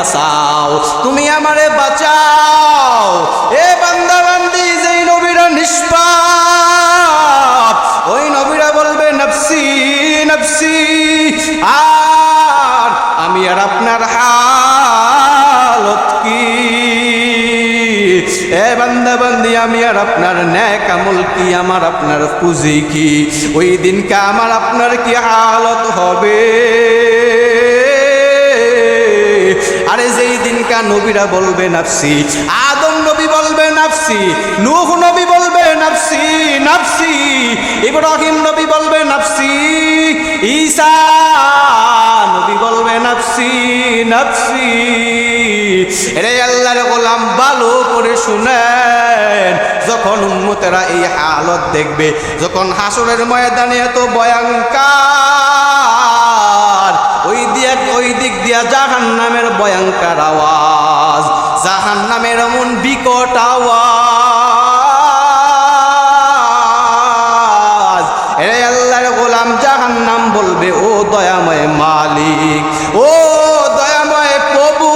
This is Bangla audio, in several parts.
বাঁচাও, তুমি আমারে বাঁচাও। এ বান্দা বান্দি যেই নবীরা নিষ্পাপ, ওই নবীরা বলবে, নফসি নফসি, আর আমি আর আপনার হালত কি? এ বান্দা বান্দি আমি আর আপনার ন্যাক আমল কি? আমার আপনার পুঁজি কি? ওই দিনকে আমার আপনার কি হালত হবে? আরে যেই দিনকা নবীরা বলবে নাফসি, আদম নবী বলবে নাফসি, নূহ নবী বলবে নাফসি নাফসি, ইব্রাহিম নবী বলবে নাফসি, ঈসা নবী বলবে নাফসি নাফসি। রে আল্লাহর গোলাম, ভালো করে শুনেন, যখন উন্মতেরা এই হালত দেখবে, যখন হাসরের ময়দানে এত ভয়ঙ্কর ওই দিয়ে, ওই দিক দিয়া জাহান নামের ভয়ঙ্কর আওয়াজ জাহান নামের এমন বিকট আওয়াজ। এরে আল্লাহর গোলাম জাহান নাম বলবে, ও দয়াময় মালিক, ও দয়াময় প্রভু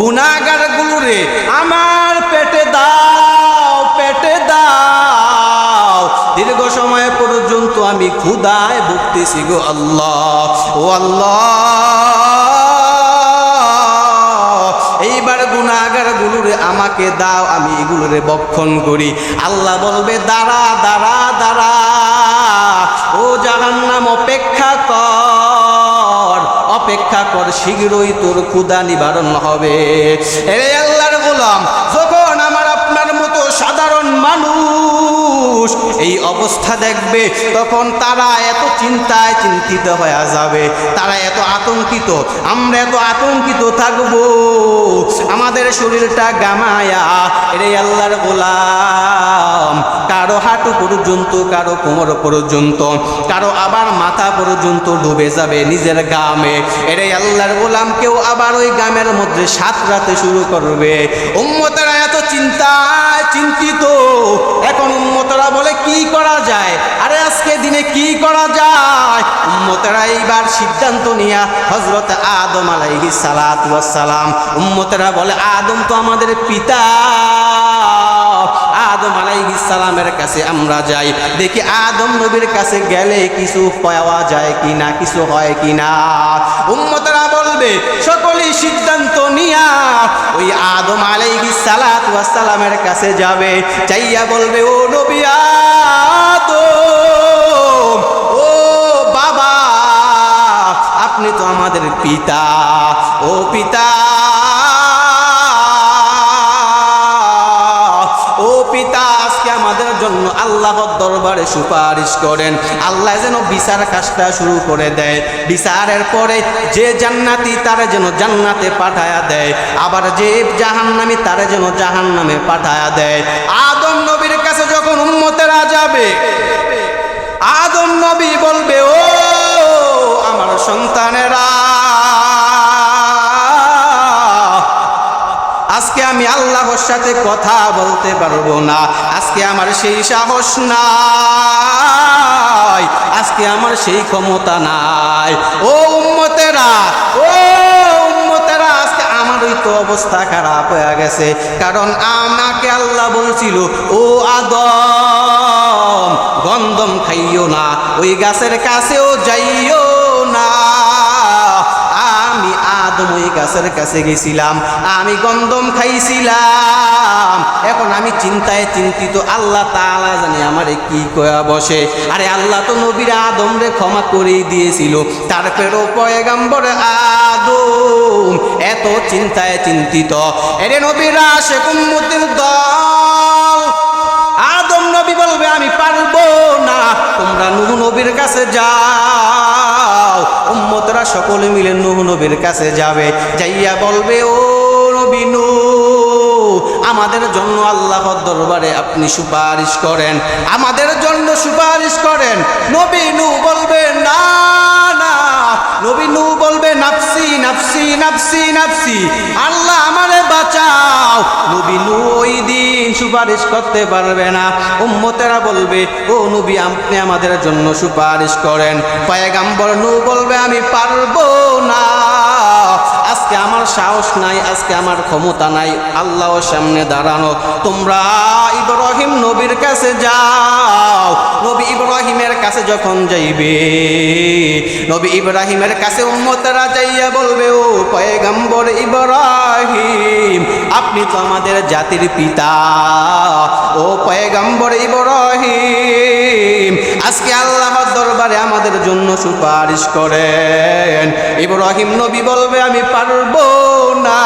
গুনাগার গুলোরে আমার পেটে দাও পেটে দাও। দীর্ঘ সময় পর্যন্ত আমি ক্ষুদায় ভুগতেছি গো আল্লাহ। ও আল্লাহ, এইবার গুনাগার গুলোরে আমাকে দাও, আমি এগুলোরে বক্ষণ করি। আল্লাহ বলবে, দাঁড়া দাঁড়া দাঁড়া, ও জাহান্নাম, অপেক্ষা কর অপেক্ষা কর, শীঘ্রই তোর ক্ষুদা নিবারণ হবে। এরে আল্লাহর গোলাম অবস্থা দেখবে, তখন তারা এত চিন্তায় চিন্তিত হয়ে যাবে। তারা এত আতঙ্কিত, আমরা এত আতঙ্কিত থাকব। আমাদের শরীরটা গামায়া রে আল্লাহর গোলাম, কারও হাঁটু পর্যন্ত, কারও কোমর পর্যন্ত, কারও আবার মাথা পর্যন্ত ডুবে যাবে নিজের গামে। এরে আল্লাহর গোলাম কেউ আবার ওই গ্রামের মধ্যে সাত রাতে শুরু করবে। উম্মতেরা এত চিন্তায় চিন্তিত। এখন উম্মতেরা বলে, কি করা যায়? আরে আজকে দিনে কি করা যায়? উম্মতেরা এইবার সিদ্ধান্ত নিয়া হজরত আদম আলাইহি সালাত সালাম উম্মতেরা বলে, আদম তো আমাদের পিতা। আদম আলাইহিস সালামের কাছে আমরা যাই। দেখি আদম নবীর কাছে গেলে কিছু পাওয়া যায় কিনা, কিছু হয় কিনা? উম্মতরা বলবে, সকলেই সিদ্ধান্ত আদম আলাইহিস সালাত ওয়াস সালামের কাছে যাবে, চাইয়া বলবে, ও নবী আদম, ও বাবা, আপনি তো আমাদের পিতা, ও পিতা আল্লাহর দরবারে সুপারিশ করেন। আল্লাহ যেন বিচার কাজটা শুরু করে দেয়। বিচারের পরে যে জান্নাতি তারা যেন জান্নাতে পাঠায়া দেয়। আবার যে জাহান্নামি তারা যেন জাহান্নামে পাঠায়া দেয়। আদম নবীর কাছে যখন উম্মতেরা যাবে, আদম নবী বলবে, ও আমার সন্তানেরা, আজকে আমি আল্লাহর সাথে কথা বলতে পারব না। আজকে আমার সেই সাহস নাই। আজকে আমার সেই ক্ষমতা নাই। ও উম্মতেরা ও উম্মতেরা, আজকে আমারই তো অবস্থা খারাপ হয়ে গেছে। কারণ আমাকে আল্লাহ বলছিল, ও আদম, গন্ধম খাইও না, ওই গাছের কাছেও যাইও না। আমি আদম ওই গাছের কাছে গেছিলাম, আমি গন্ধম খাইছিলাম। এখন আমি চিন্তায় চিন্তিত আল্লাহ তাআলা জানি আমারে কি কয়া বসে। আরে আল্লাহ তো নবীর আদম রে ক্ষমা করেই দিয়েছিল তারপরেও পয়গাম্বর আদম এত চিন্তায় চিন্তিত। এরে নবীরা সে কুম্মতির দল আদম নবী বলবে আমি পারব না তোমরা নুহ নবীর কাছে যাও। উম্মতরা সকলে মিলে নুহ নবীর কাছে যাবে যাইয়া বলবে ও নবী নূহ, আমাদের জন্য আল্লাহর দরবারে আপনি সুপারিশ করেন। আমাদের জন্য সুপারিশ করেন। নবী বলবে, না না। বলবে, নাফসি নাফসি নাফসি নাফসি। আল্লাহ আমারে বাঁচাও। নবী ওই দিন সুপারিশ করতে পারবে না। উম্মতেরা বলবে, ও নবী, আপনি আমাদের জন্য সুপারিশ করেন। পয়গাম্বর নু বলবে, আমি পারব না। আজকে আমার সাহস নাই, আজকে আমার ক্ষমতা নাই। আল্লাহর সামনে দাঁড়ানো। তোমরা ইব্রাহিম নবীর কাছে যাও। নবী ইব্রাহিমের কাছে যখন যাইবে, নবী ইব্রাহিমের কাছে উম্মতেরা যাইয়া বলবে, ও পয়গম্বর ইব্রাহিম, আপনি তো আমাদের জাতির পিতা। ও পয়গম্বর ইব্রাহিম, আজকে আল্লাহর দরবারে আমাদের জন্য সুপারিশ করেন। ইব্রাহিম নবী বলবে, আমি পারব না।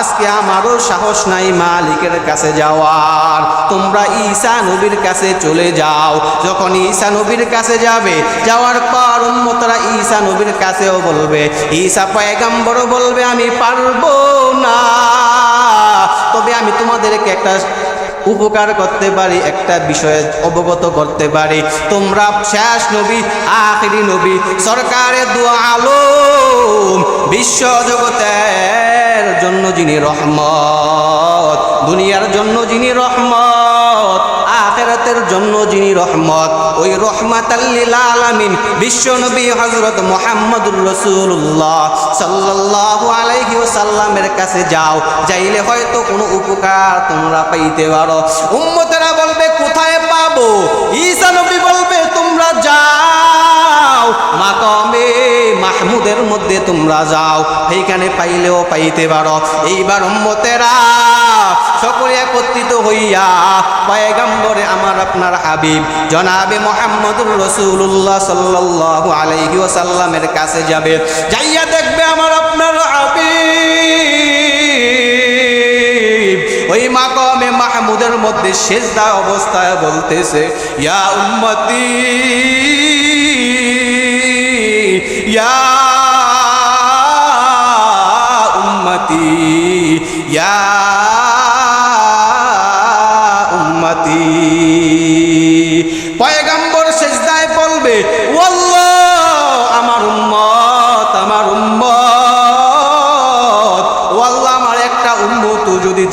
আজকে আমারও সাহস নাই মালিকের কাছে যাওয়ার। তোমরা ঈসা নবীর কাছে চলে যাও। যখন ঈসা নবীর কাছে যাবে, যাওয়ার পর উম্মতরা ঈসা নবীর কাছেও বলবে, ঈসা পয়গাম্বরও বলবে, আমি পারব না। তবে আমি তোমাদেরকে একটা উপকার করতে পারি, একটা বিষয়ে অবগত করতে পারি। তোমরা শেষ নবী, আখিরি নবী সরকারের দোয়া আলো বিশ্ব জগতের জন্য যিনি রহমত, দুনিয়ার জন্য রহমত, ওই রহমত আলামিন বিশ্ব নবী হজরত মোহাম্মদুর রসুল্লাহ সাল্লাল্লাহু আলাইহি ওয়াসাল্লামের কাছে যাও, যাইলে হয়তো কোনো উপকার তোমরা পাইতে পারো। উম্মতেরা বলবে, কোথায় পাবো? ঈসা নবী বলবে, তোমরা যাও, মাকমে মাহমুদের মধ্যে তোমরা যাও এইখানে পাইলেও পাইতে পারো। এইবার উম্মতেরা সকলে একত্রিত হইয়া পয়গম্বরে আমার আপনার হাবিব, জনাবে মোহাম্মদুর রসুল্লাহ সাল্লাল্লাহু আলাইহি ওয়াসাল্লামের কাছে যাবে। যাইয়া দেখবে আমার আপনার হাবিব। ওই মাকমে মাহমুদের মধ্যে শেষদা অবস্থায় বলতেছে, ইয়া উম্মতি ইয়া উম্মতি।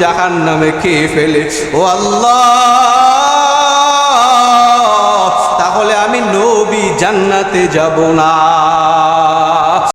জাহান নামে খেয়ে ফেলে? ও আল্লাহ তাহলে আমি নবী জান্নাতে যাব না।